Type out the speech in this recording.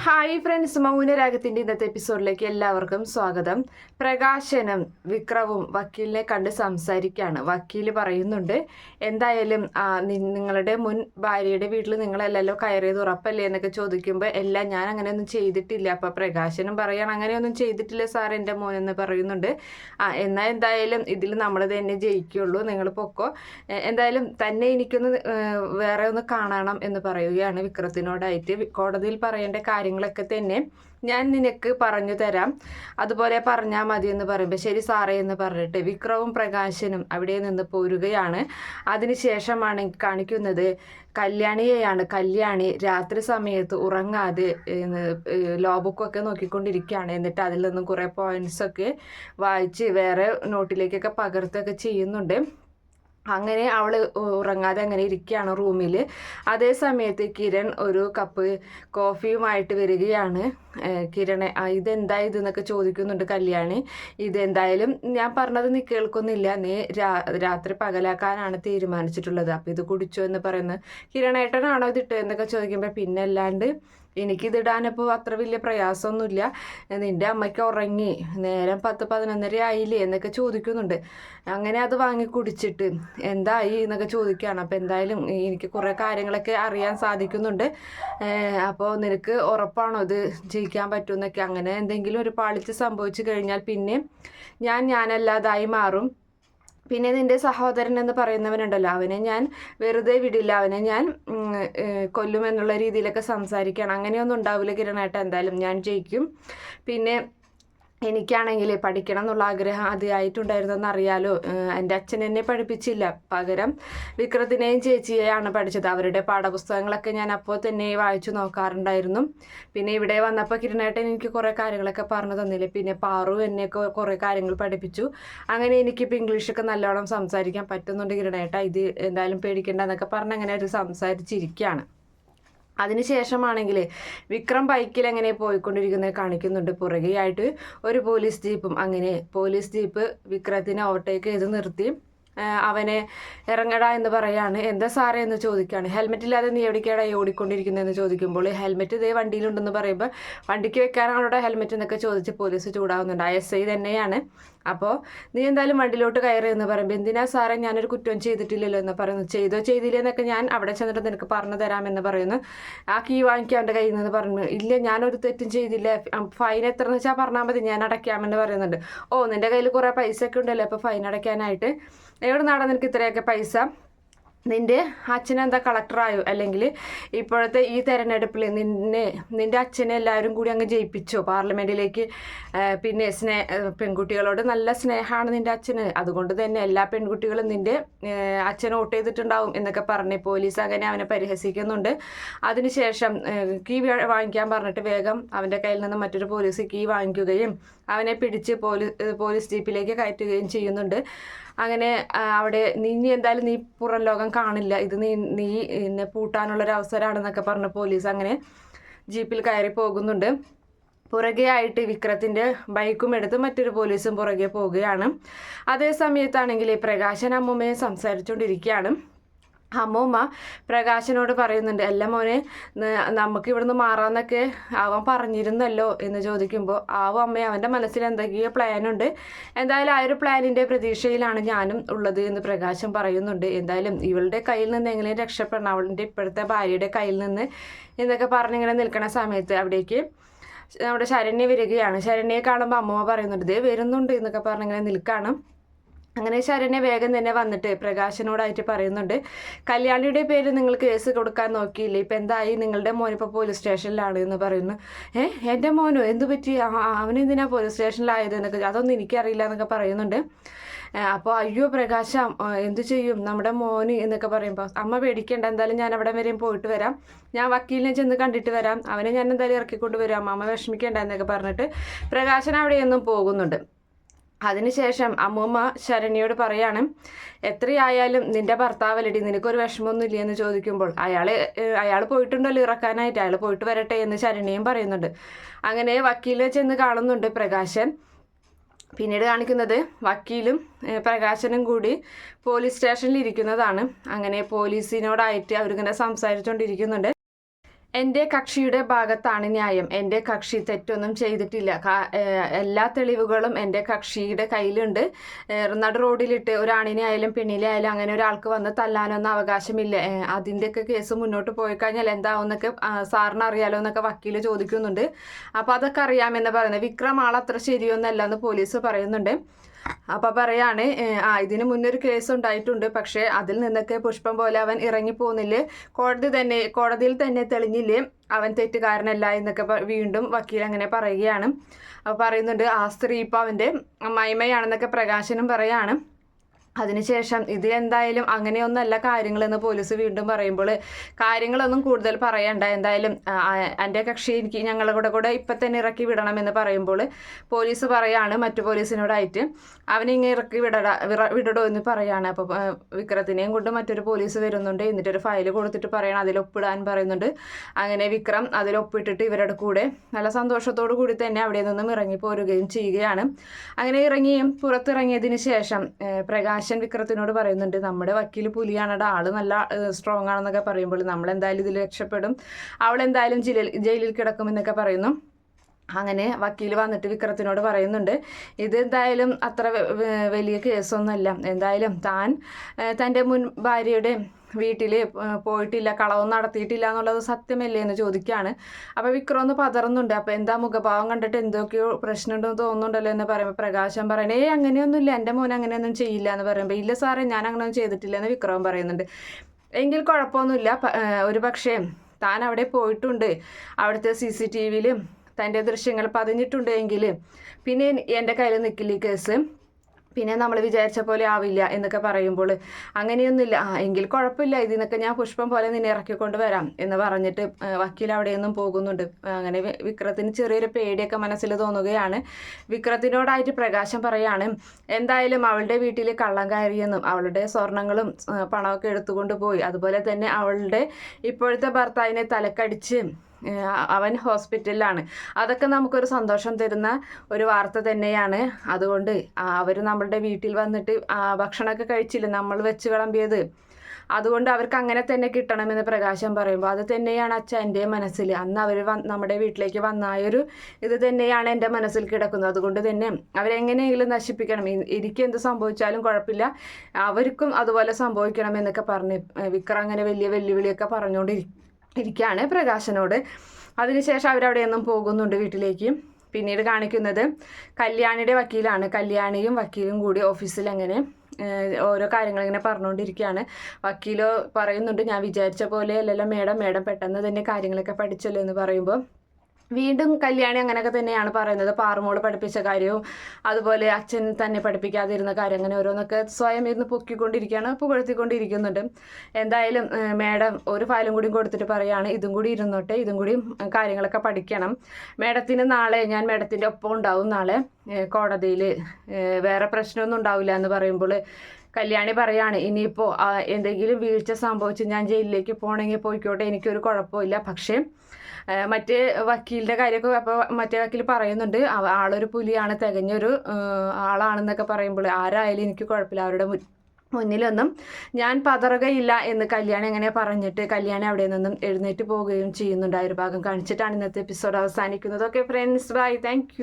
Hi friends മൗനരാഗത്തിന്റെ ഇന്നത്തെ എപ്പിസോഡിലേക്ക് എല്ലാവർക്കും സ്വാഗതം. പ്രകാശനും വിക്രവും വക്കീലിനെ കണ്ട് സംസാരിക്കുകയാണ് വക്കീൽ പറയുന്നുണ്ട് എന്തായാലും നിങ്ങളുടെ മുൻ ഭാര്യയുടെ വീട്ടിൽ നിങ്ങളല്ലല്ലോ കയറിയത് ഉറപ്പല്ലേ? എന്നൊക്കെ ചോദിക്കുമ്പോൾ എല്ലാം ഞാൻ അങ്ങനെയൊന്നും ചെയ്തിട്ടില്ല. അപ്പൊ പ്രകാശനും പറയാണ് അങ്ങനെയൊന്നും ചെയ്തിട്ടില്ല സാർ എന്റെ മോൻ എന്ന് പറയുന്നുണ്ട്. ആ എന്നാൽ എന്തായാലും ഇതിൽ നമ്മൾ തന്നെ ജയിക്കുള്ളൂ. നിങ്ങൾ പൊക്കോ. എന്തായാലും തന്നെ എനിക്കൊന്ന് വേറെ ഒന്ന് കാണണം എന്ന് പറയുകയാണ് വിക്രത്തിനോടായിട്ട്. കോടതിയിൽ പറയേണ്ട കാര്യങ്ങളൊക്കെ തന്നെ ഞാൻ നിനക്ക് പറഞ്ഞു തരാം. അതുപോലെ പറഞ്ഞാൽ മതി എന്ന് പറയുമ്പോൾ ശരി സാറേ എന്ന് പറഞ്ഞിട്ട് വിക്രവും പ്രകാശനും അവിടെ നിന്ന് പോരുകയാണ്. അതിനുശേഷമാണ് കാണിക്കുന്നത് കല്യാണിയെയാണ് കല്യാണി രാത്രി സമയത്ത് ഉറങ്ങാതെ ലോബുക്കൊക്കെ നോക്കിക്കൊണ്ടിരിക്കുകയാണ്. എന്നിട്ട് അതിൽ നിന്നും കുറേ പോയിന്റ്സ് ഒക്കെ വായിച്ച് വേറെ നോട്ടിലേക്കൊക്കെ പകർത്തുകയൊക്കെ ചെയ്യുന്നുണ്ട്. അങ്ങനെ അവൾ ഉറങ്ങാതെ അങ്ങനെ ഇരിക്കുകയാണ് റൂമിൽ അതേ സമയത്ത് കിരൺ ഒരു കപ്പ് കോഫിയുമായിട്ട് വരികയാണ്. കിരണെ ഇതെന്താ ഇതെന്നൊക്കെ ചോദിക്കുന്നുണ്ട് കല്യാണി. ഇതെന്തായാലും ഞാൻ പറഞ്ഞത് നീ കേൾക്കുന്നില്ല. നീ രാത്രി പകലാക്കാനാണ് തീരുമാനിച്ചിട്ടുള്ളത്. അപ്പോൾ ഇത് കുടിച്ചോ എന്ന് പറയുന്നത് കിരണേട്ടനാണോ ഇതിട്ടോ എന്നൊക്കെ ചോദിക്കുമ്പോൾ പിന്നെ അല്ലാണ്ട് എനിക്കിതിടാനിപ്പോൾ അത്ര വലിയ പ്രയാസമൊന്നുമില്ല. നിന്റെ അമ്മയ്ക്ക് ഉറങ്ങി. നേരം പത്ത് പതിനൊന്നര ആയില്ലേ എന്നൊക്കെ ചോദിക്കുന്നുണ്ട്. അങ്ങനെ അത് വാങ്ങി കുടിച്ചിട്ട് എന്തായി എന്നൊക്കെ ചോദിക്കുകയാണ്. അപ്പോൾ എന്തായാലും എനിക്ക് കുറേ കാര്യങ്ങളൊക്കെ അറിയാൻ സാധിക്കുന്നുണ്ട്. അപ്പോൾ നിനക്ക് ഉറപ്പാണോ ഇത് ജയിക്കാൻ പറ്റുമെന്നൊക്കെ? അങ്ങനെ എന്തെങ്കിലും ഒരു പാളിച്ച് സംഭവിച്ചു കഴിഞ്ഞാൽ പിന്നെ ഞാൻ ഞാനല്ലാതായി മാറും. പിന്നെ നിന്റെ സഹോദരൻ എന്ന് പറയുന്നവനുണ്ടല്ലോ. അവനെ ഞാൻ വെറുതെ വിടില്ല. അവനെ ഞാൻ കൊല്ലുമെന്നുള്ള രീതിയിലൊക്കെ സംസാരിക്കണം അങ്ങനെയൊന്നും ഉണ്ടാവില്ല കിരണേട്ട. എന്തായാലും ഞാൻ ജയിക്കും. പിന്നെ എനിക്കാണെങ്കിൽ പഠിക്കണം എന്നുള്ള ആഗ്രഹം ആദ്യമായിട്ടുണ്ടായിരുന്നെന്ന് അറിയാലോ. എന്റെ അച്ഛൻ എന്നെ പഠിപ്പിച്ചില്ല. പകരം വിക്രത്തിനെയും ചേച്ചിയെയാണ് പഠിച്ചത്. അവരുടെ പാഠപുസ്തകങ്ങളൊക്കെ ഞാൻ അപ്പോൾ തന്നെ വായിച്ചു നോക്കാറുണ്ടായിരുന്നു. പിന്നെ ഇവിടെ വന്നപ്പോൾ കിരണേട്ടൻ എനിക്ക് കുറേ കാര്യങ്ങളൊക്കെ പറഞ്ഞു തന്നില്ലേ. പിന്നെ പാറു എന്നെ കുറേ കാര്യങ്ങൾ പഠിപ്പിച്ചു. അങ്ങനെ എനിക്കിപ്പോൾ ഇംഗ്ലീഷൊക്കെ നല്ലോണം സംസാരിക്കാൻ പറ്റുന്നുണ്ട് കിരണേട്ട. ഇത് എന്തായാലും പേടിക്കേണ്ട എന്നൊക്കെ പറഞ്ഞ് അങ്ങനെ ഒരു സംസാരിച്ചിരിക്കുകയാണ്. അതിനുശേഷമാണെങ്കിൽ വിക്രം ബൈക്കിൽ അങ്ങനെ പോയിക്കൊണ്ടിരിക്കുന്നത് കാണിക്കുന്നുണ്ട്. പുറകെയായിട്ട് ഒരു പോലീസ് ജീപ്പും അങ്ങനെ പോലീസ് ജീപ്പ് വിക്രത്തിനെ ഓവർടേക്ക് ചെയ്ത് നിർത്തി. അവനെ ഇറങ്ങടാ എന്ന് പറയാണ്. എന്താ സാറേ എന്ന് ചോദിക്കുകയാണ് ഹെൽമെറ്റ് ഇല്ലാതെ നീ എവിടേക്കാടാ ഓടിക്കൊണ്ടിരിക്കുന്നതെന്ന് ചോദിക്കുമ്പോൾ ഹെൽമെറ്റ് ഇതേ വണ്ടിയിലുണ്ടെന്ന് പറയുമ്പോൾ വണ്ടിക്ക് വെക്കാനാണോടെ ഹെൽമെറ്റ് എന്നൊക്കെ ചോദിച്ച് പോലീസ് ചൂടാവുന്നുണ്ട്. എസ് ഐ തന്നെയാണ്. അപ്പോൾ നീ എന്തായാലും വണ്ടിയിലോട്ട് കയറി എന്ന് പറയുമ്പോൾ എന്തിനാ സാറേ ഞാനൊരു കുറ്റം ചെയ്തിട്ടില്ലല്ലോ എന്ന് പറയുന്നു. ചെയ്തോ ചെയ്തില്ലേ എന്നൊക്കെ ഞാൻ അവിടെ ചെന്നിട്ട് നിനക്ക് പറഞ്ഞു തരാമെന്ന് പറയുന്നു. ആ കീ വാങ്ങിക്കാൻ എന്റെ കയ്യിൽ നിന്ന് പറഞ്ഞു. ഇല്ല ഞാനൊരു തെറ്റും ചെയ്തില്ല. ഫൈൻ എത്ര എന്ന് വെച്ചാൽ പറഞ്ഞാൽ മതി. ഞാൻ അടയ്ക്കാമെന്ന് പറയുന്നുണ്ട്. ഓ നിന്റെ കയ്യിൽ കുറേ പൈസ ഒക്കെ ഉണ്ടല്ലോ. അപ്പോൾ ഫൈൻ അടയ്ക്കാനായിട്ട്. എവിടെ നാടാ നിനക്ക് ഇത്രയൊക്കെ പൈസ? നിന്റെ അച്ഛനെന്താ കളക്ടറായോ അല്ലെങ്കിൽ ഇപ്പോഴത്തെ ഈ തെരഞ്ഞെടുപ്പിൽ നിന്നെ നിന്റെ അച്ഛനെ എല്ലാവരും കൂടി അങ്ങ് ജയിപ്പിച്ചോ? പാർലമെന്റിലേക്ക് പിന്നെ സ്നേ പെൺകുട്ടികളോട് നല്ല സ്നേഹമാണ് നിന്റെ അച്ഛന്. അതുകൊണ്ട് തന്നെ എല്ലാ പെൺകുട്ടികളും അച്ഛൻ അച്ഛനെ വോട്ട് ചെയ്തിട്ടുണ്ടാവും എന്നൊക്കെ പറഞ്ഞ് പോലീസ് അങ്ങനെ അവനെ പരിഹസിക്കുന്നുണ്ട്. അതിനുശേഷം കീ വാങ്ങിക്കാൻ പറഞ്ഞിട്ട് വേഗം അവന്റെ കയ്യിൽ നിന്ന് മറ്റൊരു പോലീസ് കീ വാങ്ങിക്കുകയും അവനെ പിടിച്ച് പോലീസ് പോലീസ് ജീപ്പിലേക്ക് കയറ്റുകയും ചെയ്യുന്നുണ്ട്. അങ്ങനെ അവിടെ നീ എന്തായാലും നീ പുറം ലോകം കാണില്ല. ഇത് നീ നീ എന്നെ പൂട്ടാനുള്ളൊരു അവസരമാണെന്നൊക്കെ പറഞ്ഞ് പോലീസ് അങ്ങനെ ജീപ്പിൽ കയറി പോകുന്നുണ്ട്. പുറകെ ആയിട്ട് വിക്രത്തിന്റെ ബൈക്കും എടുത്ത് മറ്റൊരു പോലീസും പുറകെ പോവുകയാണ്. അതേ സമയത്താണെങ്കിൽ പ്രകാശൻ അമ്മൂമ്മയും സംസാരിച്ചുകൊണ്ടിരിക്കുകയാണ് അമ്മൂമ്മ പ്രകാശനോട് പറയുന്നുണ്ട് അല്ല മോനെ നമുക്ക് ഇവിടുന്ന് മാറാന്നൊക്കെ അവൻ പറഞ്ഞിരുന്നല്ലോ? എന്ന് ചോദിക്കുമ്പോൾ ആവും അമ്മ അവന്റെ മനസ്സിൽ എന്തൊക്കെയോ പ്ലാനുണ്ട് എന്തായാലും ആ ഒരു പ്ലാനിന്റെ പ്രതീക്ഷയിലാണ് ഞാനും ഉള്ളത് എന്ന് പ്രകാശം പറയുന്നുണ്ട്. എന്തായാലും ഇവളുടെ കയ്യിൽ നിന്ന് എങ്ങനെയും രക്ഷപ്പെടണം. അവളുടെ ഇപ്പോഴത്തെ ഭാര്യയുടെ കയ്യിൽ നിന്ന് എന്നൊക്കെ പറഞ്ഞിങ്ങനെ നിൽക്കുന്ന സമയത്ത് അവിടേക്ക് നമ്മുടെ ശരണ്യ വരികയാണ്. ശരണ്യയെ കാണുമ്പോൾ അമ്മമ്മ പറയുന്നുണ്ട് ദേ വരുന്നുണ്ട് എന്നൊക്കെ പറഞ്ഞിങ്ങനെ നിൽക്കുകയാണ് അങ്ങനെ ശരണ്യ വേഗം തന്നെ വന്നിട്ട് പ്രകാശനോടായിട്ട് പറയുന്നുണ്ട്. കല്യാണിയുടെ പേര് നിങ്ങൾ കേസ് കൊടുക്കാൻ നോക്കിയില്ലേ? ഇപ്പം എന്തായി? നിങ്ങളുടെ മോൻ ഇപ്പോൾ പോലീസ് സ്റ്റേഷനിലാണ് എന്ന് പറയുന്നു. ഏ എന്റെ മോനോ? എന്തു പറ്റി? അവനെന്തിനാ പോലീസ് സ്റ്റേഷനിലായത് എന്നൊക്കെ അതൊന്നും എനിക്കറിയില്ല എന്നൊക്കെ പറയുന്നുണ്ട്. അപ്പോൾ അയ്യോ പ്രകാശം എന്ത് ചെയ്യും? നമ്മുടെ മോന് എന്നൊക്കെ പറയുമ്പോൾ അമ്മ പേടിക്കേണ്ട എന്തായാലും ഞാൻ അവിടെ വരെയും പോയിട്ട് വരാം. ഞാൻ വക്കീലിനെ ചെന്ന് കണ്ടിട്ട് വരാം. അവനെ ഞാൻ എന്തായാലും ഇറക്കിക്കൊണ്ട് വരാം. അമ്മ വിഷമിക്കേണ്ട എന്നൊക്കെ പറഞ്ഞിട്ട് പ്രകാശൻ അവിടെയൊന്നും പോകുന്നുണ്ട്. അതിനുശേഷം അമ്മൂമ്മ ശരണിയോട് പറയാണ് എത്രയായാലും നിന്റെ ഭർത്താവല്ലടി നിനക്കൊരു വിഷമമൊന്നും ഇല്ലേ എന്ന് ചോദിക്കുമ്പോൾ അയാൾ അയാൾ പോയിട്ടുണ്ടല്ലോ ഇറക്കാനായിട്ട് അയാൾ പോയിട്ട് വരട്ടെ എന്ന് ശരണ്യയും പറയുന്നുണ്ട്. അങ്ങനെ വക്കീലിനെ ചെന്ന് കാണുന്നുണ്ട് പ്രകാശൻ. പിന്നീട് കാണിക്കുന്നത് വക്കീലും പ്രകാശനും കൂടി പോലീസ് സ്റ്റേഷനിൽ ഇരിക്കുന്നതാണ്. അങ്ങനെ പോലീസിനോടായിട്ട് അവരിങ്ങനെ സംസാരിച്ചുകൊണ്ടിരിക്കുന്നുണ്ട് എന്റെ കക്ഷിയുടെ ഭാഗത്താണ് ന്യായം. എന്റെ കക്ഷി തെറ്റൊന്നും ചെയ്തിട്ടില്ല. എല്ലാ തെളിവുകളും എന്റെ കക്ഷിയുടെ കയ്യിലുണ്ട്. നട റോഡിലിട്ട് ഒരാണിനെ ആയാലും പെണ്ണിനെ ആയാലും അങ്ങനെ ഒരാൾക്ക് വന്ന് തല്ലാനൊന്നും അവകാശമില്ല. അതിന്റെയൊക്കെ കേസ് മുന്നോട്ട് പോയി കഴിഞ്ഞാൽ എന്താവുന്നൊക്കെ സാറിന് അറിയാലോ എന്നൊക്കെ വക്കീൽ ചോദിക്കുന്നുണ്ട്. അപ്പോൾ അതൊക്കെ അറിയാമെന്ന് പറയുന്നത്. വിക്രം ആൾ അത്ര ശരിയൊന്നല്ല എന്ന് പോലീസ് പറയുന്നുണ്ട്. അപ്പൊ പറയാണ് ആ ഇതിന് മുന്നൊരു കേസ് ഉണ്ടായിട്ടുണ്ട്. പക്ഷേ അതിൽ നിന്നൊക്കെ പുഷ്പം പോലെ അവൻ ഇറങ്ങി പോകുന്നില്ലേ കോടതി തന്നെ കോടതിയിൽ തന്നെ തെളിഞ്ഞില്ലേ? അവൻ തെറ്റുകാരനല്ല എന്നൊക്കെ വീണ്ടും വക്കീൽ അങ്ങനെ പറയുകയാണ്. പറയുന്നുണ്ട് ആ സ്ത്രീ ഇപ്പൊ അവന്റെ മൈമയാണെന്നൊക്കെ പ്രകാശനും പറയാണ്. അതിനുശേഷം ഇത് എന്തായാലും അങ്ങനെയൊന്നല്ല കാര്യങ്ങളെന്ന് പോലീസ് വീണ്ടും പറയുമ്പോൾ കാര്യങ്ങളൊന്നും കൂടുതൽ പറയണ്ട. എന്തായാലും എന്റെ കക്ഷി എനിക്ക് ഞങ്ങളുടെ കൂടെ കൂടെ ഇപ്പം തന്നെ ഇറക്കി വിടണമെന്ന് പറയുമ്പോൾ പോലീസ് പറയാണ് മറ്റു പോലീസിനോടായിട്ട് അവനിങ്ങനെ ഇറക്കി വിടടാ വിടടോ എന്ന് പറയാണ്. അപ്പോൾ വിക്രത്തിനെയും കൊണ്ട് മറ്റൊരു പോലീസ് വരുന്നുണ്ട്. എന്നിട്ടൊരു ഫയൽ കൊടുത്തിട്ട് പറയണം അതിലൊപ്പിടാൻ പറയുന്നുണ്ട്. അങ്ങനെ വിക്രം അതിലൊപ്പിട്ടിട്ട് ഇവരുടെ കൂടെ നല്ല സന്തോഷത്തോടു കൂടി തന്നെ അവിടെ നിന്നും ഇറങ്ങി പോരുകയും ചെയ്യുകയാണ്. അങ്ങനെ ഇറങ്ങിയും പുറത്തിറങ്ങിയതിന് ശേഷം ഏഹ്, പ്രകാശൻ വിക്രത്തിനോട് പറയുന്നുണ്ട് നമ്മുടെ വക്കീൽ പുലിയാണടാ ആൾ നല്ല സ്ട്രോങ് ആണെന്നൊക്കെ പറയുമ്പോൾ നമ്മൾ എന്തായാലും ഇതിൽ രക്ഷപ്പെടും. അവൾ എന്തായാലും ജയിലിൽ ജയിലിൽ കിടക്കുമെന്നൊക്കെ പറയുന്നു. അങ്ങനെ വക്കീൽ വന്നിട്ട് വിക്രത്തിനോട് പറയുന്നുണ്ട് ഇത് എന്തായാലും അത്ര വലിയ കേസൊന്നുമല്ല. എന്തായാലും താൻ തന്റെ മുൻ ഭാര്യയുടെ വീട്ടിൽ പോയിട്ടില്ല കളവും നടത്തിയിട്ടില്ല എന്നുള്ളത് സത്യമല്ലേ എന്ന് ചോദിക്കുകയാണ് അപ്പോൾ വിക്രം ഒന്ന് പതറുന്നുണ്ട്. അപ്പോൾ എന്താ മുഖഭാവം കണ്ടിട്ട് എന്തൊക്കെയോ പ്രശ്നമുണ്ടെന്ന് തോന്നുന്നുണ്ടല്ലോ എന്ന് പറയുമ്പോൾ പ്രകാശം പറയണേ ഏയ് അങ്ങനെയൊന്നുമില്ല. എന്റെ മോൻ അങ്ങനെയൊന്നും ചെയ്യില്ല എന്ന് പറയുമ്പോൾ ഇല്ല സാറേ ഞാൻ അങ്ങനെയൊന്നും ചെയ്തിട്ടില്ല എന്ന് വിക്രമം പറയുന്നുണ്ട്. എങ്കിൽ കുഴപ്പമൊന്നുമില്ല. ഒരു പക്ഷേ താൻ അവിടെ പോയിട്ടുണ്ട്. അവിടുത്തെ സി സി ടി വിയിലും തന്റെ ദൃശ്യങ്ങൾ പതിഞ്ഞിട്ടുണ്ട് എങ്കിൽ പിന്നെ എന്റെ കയ്യിൽ നിൽക്കില്ല ഈ കേസ്? പിന്നെ നമ്മൾ വിചാരിച്ച പോലെ ആവില്ല എന്നൊക്കെ പറയുമ്പോൾ അങ്ങനെയൊന്നുമില്ല. ആ എങ്കിൽ കുഴപ്പമില്ല. ഇതിനൊക്കെ ഞാൻ പുഷ്പം പോലെ നിന്നെ ഇറക്കിക്കൊണ്ട് വരാം എന്ന് പറഞ്ഞിട്ട് വക്കീൽ അവിടെ നിന്നും പോകുന്നുണ്ട്. അങ്ങനെ വിക്രത്തിന് ചെറിയൊരു പേടിയൊക്കെ മനസ്സിൽ തോന്നുകയാണ്. വിക്രത്തിനോടായിട്ട് പ്രകാശം പറയാണ് എന്തായാലും അവളുടെ വീട്ടിൽ കള്ളം കയറിയെന്നും അവളുടെ സ്വർണങ്ങളും പണമൊക്കെ എടുത്തുകൊണ്ട് പോയി. അതുപോലെ തന്നെ അവളുടെ ഇപ്പോഴത്തെ ഭർത്താവിനെ തലക്കടിച്ച് അവൻ ഹോസ്പിറ്റലിലാണ്. അതൊക്കെ നമുക്കൊരു സന്തോഷം തരുന്ന ഒരു വാർത്ത തന്നെയാണ്. അതുകൊണ്ട് അവർ നമ്മളുടെ വീട്ടിൽ വന്നിട്ട് ഭക്ഷണമൊക്കെ കഴിച്ചില്ല? നമ്മൾ വെച്ച് വിളമ്പിയത്. അതുകൊണ്ട് അവർക്ക് അങ്ങനെ തന്നെ കിട്ടണമെന്ന് പ്രകാശം പറയുമ്പോൾ അത് തന്നെയാണ് അച്ഛൻ എന്റെ മനസ്സിൽ. അന്ന് അവർ നമ്മുടെ വീട്ടിലേക്ക് വന്നായൊരു ഇത് തന്നെയാണ് എന്റെ മനസ്സിൽ കിടക്കുന്നത്. അതുകൊണ്ട് തന്നെ അവരെങ്ങനെയെങ്കിലും നശിപ്പിക്കണം. എനിക്ക് എന്ത് സംഭവിച്ചാലും കുഴപ്പമില്ല. അവർക്കും അതുപോലെ സംഭവിക്കണം എന്നൊക്കെ പറഞ്ഞ് വിക്രം അങ്ങനെ വലിയ വെല്ലുവിളിയൊക്കെ പറഞ്ഞുകൊണ്ടിരിക്കും ഇരിക്കുകയാണ് പ്രകാശനോട്. അതിനുശേഷം അവരവിടെ നിന്നും പോകുന്നുണ്ട് വീട്ടിലേക്ക്. പിന്നീട് കാണിക്കുന്നത് കല്യാണിയുടെ വക്കീലാണ്. കല്യാണിയും വക്കീലും കൂടി ഓഫീസിൽ അങ്ങനെ ഓരോ കാര്യങ്ങൾ ഇങ്ങനെ പറഞ്ഞുകൊണ്ടിരിക്കുകയാണ്. വക്കീലോ പറയുന്നുണ്ട് ഞാൻ വിചാരിച്ച പോലെ അല്ലല്ലോ മേഡം മേഡം പെട്ടെന്ന് തന്നെ കാര്യങ്ങളൊക്കെ പഠിച്ചല്ലോ എന്ന് പറയുമ്പോൾ വീണ്ടും കല്യാണി അങ്ങനെയൊക്കെ തന്നെയാണ് പറയുന്നത്. പാറുമോൾ പഠിപ്പിച്ച കാര്യവും അതുപോലെ അച്ഛൻ തന്നെ പഠിപ്പിക്കാതിരുന്ന കാര്യം അങ്ങനെ ഓരോന്നൊക്കെ സ്വയം ഇരുന്ന് പൊക്കിക്കൊണ്ടിരിക്കുകയാണ് പുകഴ്ത്തിക്കൊണ്ടിരിക്കുന്നുണ്ട്. എന്തായാലും മാഡം ഒരു ഫയലും കൂടി കൊടുത്തിട്ട് പറയുകയാണ് ഇതും കൂടി ഇരുന്നോട്ടെ ഇതും കൂടി കാര്യങ്ങളൊക്കെ പഠിക്കണം. മേഡത്തിന് നാളെ ഞാൻ മേഡത്തിന്റെ ഒപ്പം ഉണ്ടാവും നാളെ. കോടതിയിൽ വേറെ പ്രശ്നമൊന്നും ഉണ്ടാവില്ല എന്ന് പറയുമ്പോൾ കല്യാണി പറയാണ് ഇനിയിപ്പോൾ എന്തെങ്കിലും വീഴ്ച സംഭവിച്ച് ഞാൻ ജയിലിലേക്ക് പോകണമെങ്കിൽ പോയിക്കോട്ടെ എനിക്കൊരു കുഴപ്പമില്ല. പക്ഷേ മറ്റേ വക്കീലിന്റെ കാര്യമൊക്കെ അപ്പോൾ മറ്റേ വക്കീൽ പറയുന്നുണ്ട് ആളൊരു പുലിയാണ് തികഞ്ഞൊരു ആളാണെന്നൊക്കെ പറയുമ്പോൾ ആരായാലും എനിക്ക് കുഴപ്പമില്ല അവരുടെ മുന്നിലൊന്നും ഞാൻ പതറുകയില്ല എന്ന് കല്യാണി അങ്ങനെ പറഞ്ഞിട്ട് കല്യാണി അവിടെ നിന്നും എഴുന്നേറ്റ് പോവുകയും ചെയ്യുന്നുണ്ട് ആ ഒരു ഭാഗം കാണിച്ചിട്ടാണ് ഇന്നത്തെ എപ്പിസോഡ് അവസാനിക്കുന്നത് ഓക്കെ ഫ്രണ്ട്സ് ബൈ താങ്ക്